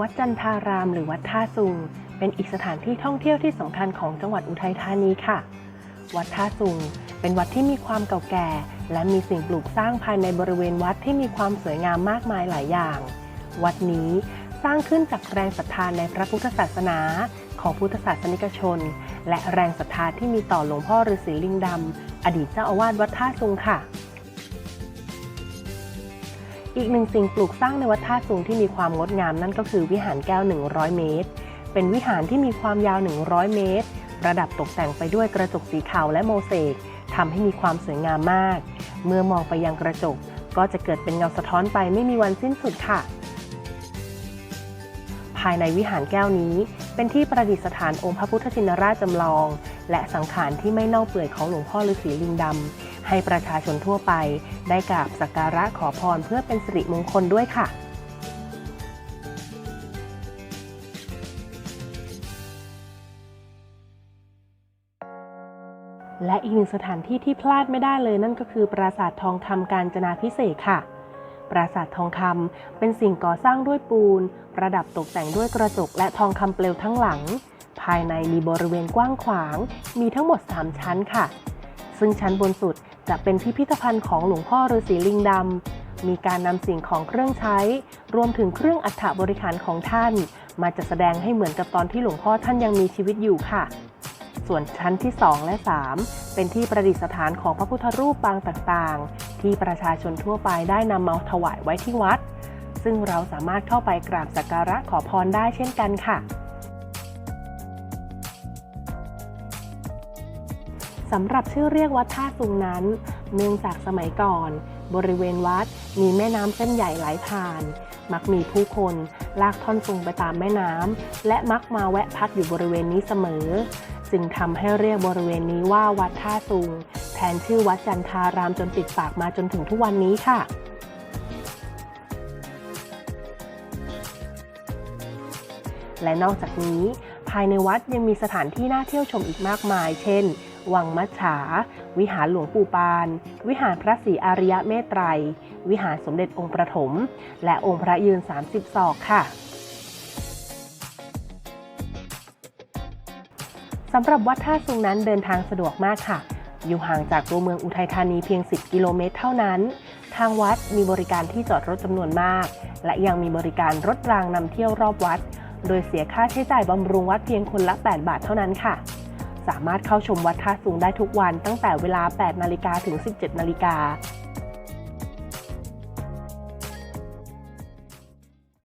วัดจันทารามหรือวัดท่าซุงเป็นอีกสถานที่ท่องเที่ยวที่สำคัญของจังหวัดอุทัยธานีค่ะ วัดท่าซุงเป็นวัดที่มีความเก่าแก่ และมีสิ่งปลูกสร้างภายในบริเวณวัดที่มีความสวยงามมากมายหลายอย่าง วัดนี้สร้างขึ้นจากแรงศรัทธาในพระพุทธศาสนาของพุทธศาสนิกชน และแรงศรัทธาที่มีต่อหลวงพ่อฤาษีลิงดำอดีตเจ้าอาวาสวัดท่าซุงค่ะ อีกหนึ่งสิ่งปลูกสร้างในวัดท่าสูงที่มีความงดงามนั่นก็คือวิหารแก้ว 100 เมตร เป็นวิหารที่มีความยาว 100 เมตร ประดับตกแต่งไปด้วยกระจกสีขาวและโมเสกทำให้มีความสวยงามมาก เมื่อมองไปยังกระจก ก็จะเกิดเป็นเงาสะท้อนไปไม่มีวันสิ้นสุดค่ะ ภายในวิหารแก้วนี้ เป็นที่ประดิษฐานองค์พระพุทธชินราชจำลอง และสังขารที่ไม่เน่าเปื่อยของหลวงพ่อฤาษีลิงดำ ให้ประชาชนทั่วไป ได้กราบสักการะขอพรเพื่อเป็นสิริมงคลด้วยค่ะและอีกหนึ่งสถานที่ที่พลาดไม่ได้เลยนั่นก็คือปราสาททองคำกาญจนาพิเศษค่ะ ปราสาททองคำเป็นสิ่งก่อสร้างด้วยปูน ประดับตกแต่งด้วยกระจกและทองคำเปลวทั้งหลัง ภายในมีบริเวณกว้างขวาง มีทั้งหมด 3 ชั้นค่ะ ซึ่งชั้นบนสุดจะเป็นพิพิธภัณฑ์ของหลวงพ่อฤาษีลิงดำ มีการนำสิ่งของเครื่องใช้ รวมถึงเครื่องอัฐบริขารของท่าน มาจัดแสดงให้เหมือนกับตอนที่หลวงพ่อท่านยังมีชีวิตอยู่ค่ะ ส่วนชั้นที่ 2 และ 3 เป็นที่ประดิษฐานของพระพุทธรูปปางต่างๆ ที่ประชาชนทั่วไปได้นำมาถวายไว้ที่วัด ซึ่งเราสามารถเข้าไปกราบสักการะขอพรได้เช่นกันค่ะ สำหรับชื่อเรียกวัดท่าซุงนั้น เนื่องจากสมัยก่อน บริเวณวัดมีแม่น้ำเส้นใหญ่ไหลผ่าน มักมีผู้คนลากท่อนซุงไปตามแม่น้ำและมักมาแวะพักอยู่บริเวณนี้เสมอ จึงทำให้เรียกบริเวณนี้ว่าวัดท่าซุง แทนชื่อวัดจันทารามจนติดปากมาจนถึงทุกวันนี้ค่ะและนอกจากนี้ ภายในวัดยังมีสถานที่น่าเที่ยวชมอีกมากมาย เช่น วังมัจฉา วิหารหลวงปู่ปาน วิหารพระศรีอาริยะเมตไตร วิหารสมเด็จองค์ประถม และองค์พระยืน 30 ศอกค่ะสำหรับวัดท่าซุงนั้นเดินทางสะดวกมากค่ะ อยู่ห่างจากตัวเมืองอุทัยธานีเพียง 10 กิโลเมตรเท่านั้น ทางวัดมีบริการที่จอดรถจำนวนมาก และยังมีบริการรถรางนำเที่ยวรอบวัด โดยเสียค่าใช้จ่ายบำรุงวัดเพียงคนละ 8 บาทเท่านั้นค่ะ สามารถเข้าชมวัดท่าสูงได้ทุกวันตั้งแต่เวลา 8 นาฬิกาถึง 17 นาฬิกา